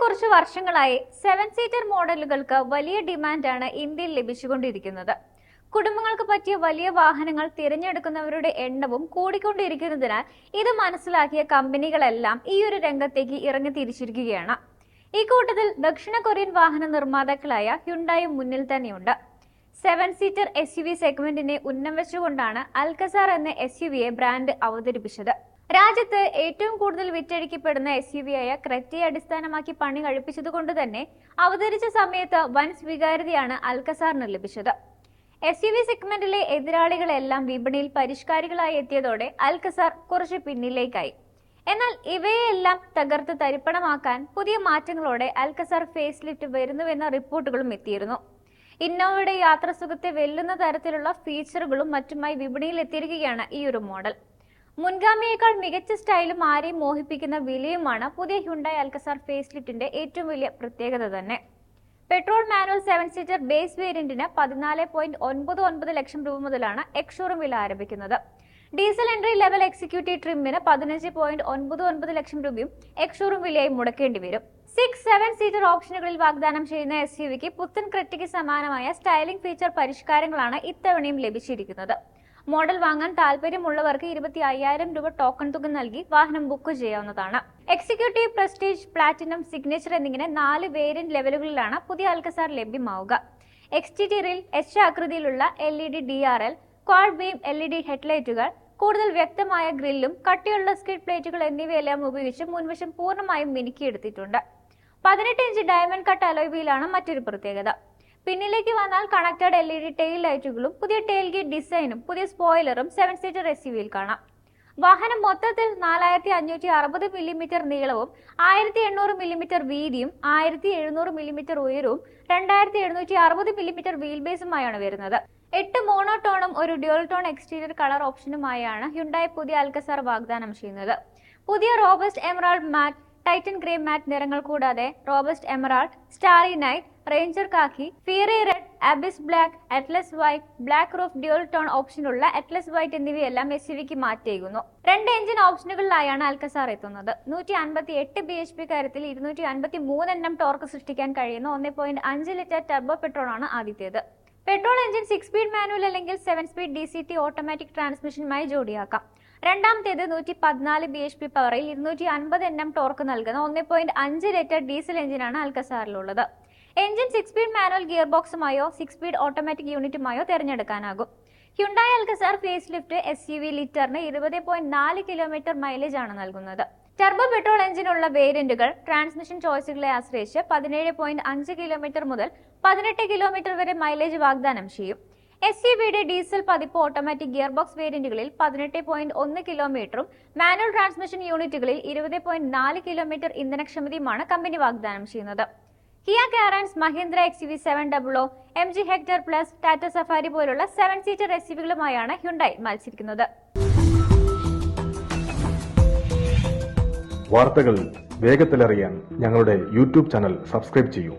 കുറച്ച് വർഷങ്ങളായി seven seater മോഡലുകൾക്ക് വലിയ ഡിമാൻഡാണ് ഇന്ത്യയിൽ ലഭിച്ചുകൊണ്ടിരിക്കുന്നത്. കുടുംബങ്ങൾക്ക് പറ്റിയ വലിയ വാഹനങ്ങൾ തിരഞ്ഞെടുക്കുന്നവരുടെ എണ്ണവും കൂടിക്കൊണ്ടിരിക്കുന്നതിനാൽ ഇത് മനസ്സിലാക്കിയ കമ്പനികളെല്ലാം ഈ ഒരു രംഗത്തേക്ക് ഇറങ്ങി തിരിച്ചിരിക്കുകയാണ്. ഈ കൂട്ടത്തിൽ ദക്ഷിണ കൊറിയൻ വാഹന നിർമ്മാതാക്കളായ ഹ്യുണ്ടായും മുന്നിൽ തന്നെയുണ്ട്. Seven seater S U V സെഗ്മെന്റിനെ ഉന്നം വെച്ചുകൊണ്ടാണ് അൽക്കസാർ എന്ന എസ് യു വിയെ ബ്രാൻഡ് അവതരിപ്പിച്ചത്. രാജ്യത്ത് ഏറ്റവും കൂടുതൽ വിറ്റഴിക്കപ്പെടുന്ന എസ് യു വി ആയ ക്രെറ്റയെ അടിസ്ഥാനമാക്കി പണി കഴിപ്പിച്ചതുകൊണ്ട് തന്നെ അവതരിച്ച സമയത്ത് വൻ സ്വീകാര്യതയാണ് അൽക്കസാറിന് ലഭിച്ചത്. എസ് യു വി സെഗ്മെന്റിലെ എതിരാളികളെല്ലാം വിപണിയിൽ പരിഷ്കാരികളായി എത്തിയതോടെ അൽക്കസാർ കുറച്ച് പിന്നിലേക്കായി. എന്നാൽ ഇവയെല്ലാം തകർത്ത് തരിപ്പണമാക്കാൻ പുതിയ മാറ്റങ്ങളോടെ അൽക്കസാർ ഫേസ് ലിഫ്റ്റ് വരുന്നുവെന്ന റിപ്പോർട്ടുകളും എത്തിയിരുന്നു. ഇന്നോവയുടെ യാത്രാസുഖത്തെ വെല്ലുന്ന തരത്തിലുള്ള ഫീച്ചറുകളും മറ്റുമായി വിപണിയിൽ എത്തിയിരിക്കുകയാണ് ഈ ഒരു മോഡൽ. മുൻഗാമിയേക്കാൾ മികച്ച സ്റ്റൈലും ആരെയും മോഹിപ്പിക്കുന്ന വിലയുമാണ് പുതിയ ഹ്യുണ്ടായി അൽക്കസാർ ഫേസ് ലിഫ്റ്റിന്റെ ഏറ്റവും വലിയ പ്രത്യേകത തന്നെ. Petrol manual seven seater base വേരിയന്റിന് പതിനാല് പോയിന്റ് ഒൻപത് ഒൻപത് ലക്ഷം രൂപ മുതലാണ് എക്സ്ഷോറും വില ആരംഭിക്കുന്നത്. ഡീസൽ എൻട്രി ലെവൽ എക്സിക്യൂട്ടീവ് ട്രിമ്മിന് പതിനഞ്ച് പോയിന്റ് ഒൻപത് ഒൻപത് ലക്ഷം രൂപയും എക്സ്ഷോറും വിലയായി മുടക്കേണ്ടി വരും. സിക്സ് സെവൻ സീറ്റർ ഓപ്ഷനുകളിൽ വാഗ്ദാനം ചെയ്യുന്ന എസ് യു വിക്ക് പുത്തൻ ക്രെറ്റയ്ക്ക് സമാനമായ സ്റ്റൈലിംഗ് ഫീച്ചർ പരിഷ്കാരങ്ങളാണ് ഇത്തവണയും ലഭിച്ചിരിക്കുന്നത്. മോഡൽ വാങ്ങാൻ താല്പര്യമുള്ളവർക്ക് ഇരുപത്തി അയ്യായിരം രൂപ ടോക്കൺ തുക നൽകി വാഹനം ബുക്ക് ചെയ്യാവുന്നതാണ്. എക്സിക്യൂട്ടീവ് പ്രസ്റ്റീജ് പ്ലാറ്റിനം സിഗ്നേച്ചർ എന്നിങ്ങനെ നാല് വേരിയന്റ് ലെവലുകളിലാണ് പുതിയ അൽക്കസാർ ലഭ്യമാവുക. എക്സ്റ്റീരിയറിൽ എച്ച് ആകൃതിയിലുള്ള L E D D R L quad beam L E D ഹെഡ്ലൈറ്റുകൾ കൂടുതൽ വ്യക്തമായ ഗ്രില്ലും കട്ടിയുള്ള സ്കിഡ് പ്ലേറ്റുകൾ എന്നിവയെല്ലാം ഉപയോഗിച്ച് മുൻവശം പൂർണമായും മിനുക്കിയെടുത്തിട്ടുണ്ട്. പതിനെട്ട് ഇഞ്ച് ഡയമണ്ട് കട്ട് അലോയ് വീലാണ് മറ്റൊരു പ്രത്യേകത. പിന്നിലേക്ക് വന്നാൽ connected L E D tail ലൈറ്റുകളും പുതിയ ടെയിൽ ഗേറ്റ് ഡിസൈനും പുതിയ സ്പോയിലറും സെവൻ സീറ്റർ എസ് യു വിയിൽ കാണാം. വാഹനം മൊത്തത്തിൽ നാലായിരത്തി അഞ്ഞൂറ്റി അറുപത് മില്ലിമീറ്റർ നീളവും ആയിരത്തി എണ്ണൂറ് മില്ലിമീറ്റർ വീതിയും ആയിരത്തി എഴുന്നൂറ് മില്ലിമീറ്റർ ഉയരവും രണ്ടായിരത്തി എഴുന്നൂറ്റി അറുപത് മില്ലിമീറ്റർ വീൽ ബേസുമായാണ് വരുന്നത്. എട്ട് മോണോടോണും ഒരു ഡ്യുവൽ ടോൺ എക്സ്റ്റീരിയർ കളർ ഓപ്ഷനുമായാണ് ഹ്യുണ്ടായി പുതിയ അൽക്കസാർ വാഗ്ദാനം ചെയ്യുന്നത്. പുതിയ robust emerald matte titan grey matte നിറങ്ങൾ കൂടാതെ robust emerald starry night ranger khaki fiery red abyss black atlas white black roof dual tone ഓപ്ഷനുള്ള atlas white എന്നിവയെല്ലാം എസ് യുവിക്ക് മാറ്റിയേക്കുന്നു രണ്ട് എഞ്ചിൻ ഓപ്ഷനുകളിലായാണ് അൽക്കസാർ എത്തുന്നത്. നൂറ്റി അൻപത്തി എട്ട് ബി എച്ച് പി കാര്യത്തിൽ ഇരുന്നൂറ്റി അൻപത്തി മൂന്ന് എണ്ണം ടോർക്ക് സൃഷ്ടിക്കാൻ കഴിയുന്ന ഒന്നേ പോയിന്റ് അഞ്ച് ലിറ്റർ ടർബോ പെട്രോൾ ആണ് ആദ്യത്തേത്. Petrol engine six speed manual അല്ലെങ്കിൽ seven speed D C T automatic ട്രാൻസ്മിഷനുമായി ജോഡിയാക്കാം. രണ്ടാമത്തേത് നൂറ്റി പതിനാല് ബി എച്ച് പി പവറിൽ ഇരുന്നൂറ്റി അൻപത് എൻ എം ടോർക്ക് നൽകുന്ന ഒന്ന് പോയിന്റ് അഞ്ച് ലിറ്റർ ഡീസൽ എഞ്ചിനാണ് അൽക്കസാറിലുള്ളത്. Engine six speed manual gear ബോക്സുമായോ six speed automatic യൂണിറ്റുമായോ തിരഞ്ഞെടുക്കാനാകും. Hyundai Alcazar facelift S U V ലിറ്ററിന് ഇരുപത് പോയിന്റ് നാല് കിലോമീറ്റർ മൈലേജ് ആണ് നൽകുന്നത്. ടർബോ പെട്രോൾ എഞ്ചിനുള്ള വേരിയന്റുകൾ ട്രാൻസ്മിഷൻ ചോയ്സുകളെ ആശ്രയിച്ച് പതിനേഴ് പോയിന്റ് അഞ്ച് കിലോമീറ്റർ മുതൽ പതിനെട്ട് കിലോമീറ്റർ വരെ മൈലേജ് വാഗ്ദാനം ചെയ്യും. എസ് യു വിയുടെ ഡീസൽ പതിപ്പ് ഓട്ടോമാറ്റിക് ഗിയർ ബോക്സ് വേരിയന്റുകളിൽ പതിനെട്ട് പോയിന്റ് ഒന്ന് കിലോമീറ്ററും മാനുവൽ ട്രാൻസ്മിഷൻ യൂണിറ്റുകളിൽ ഇരുപത് പോയിന്റ് നാല് കിലോമീറ്റർ ഇന്ധനക്ഷമതയുമാണ് കമ്പനി വാഗ്ദാനം ചെയ്യുന്നത്. Kia Carens Mahindra X V seven double O M G Hector plus Tata Safari പോലുള്ള സെവൻ സീറ്റർ എസ് യുവികളുമായാണ് ഹ്യുണ്ടായി മത്സരിക്കുന്നത്. വാർത്തകൾ വേഗത്തിലറിയാൻ ഞങ്ങളുടെ യൂട്യൂബ് ചാനൽ സബ്സ്ക്രൈബ് ചെയ്യൂ.